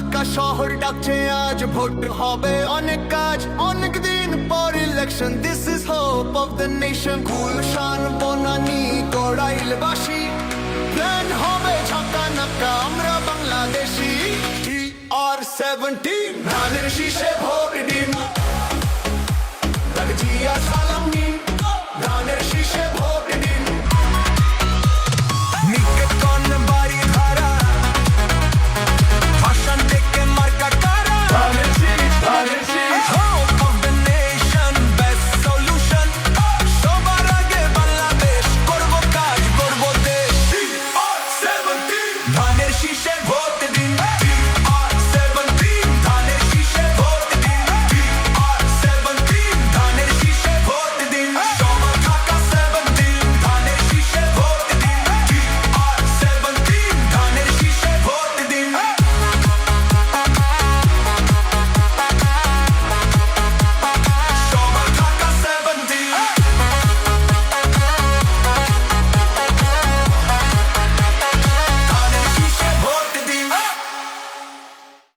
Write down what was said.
ঢাকা শহর ডাকছে, আজ ভোট হবে অনেক কাজ। অনেক দিন পর election this is hope of the nation Gulshan, Banani, কড়াইলবাসী plan হবে ঝাঁকা নাকা আমরা বাংলাদেশি। আর সেভেন্টিন ধানের শীষে ভোট দিন।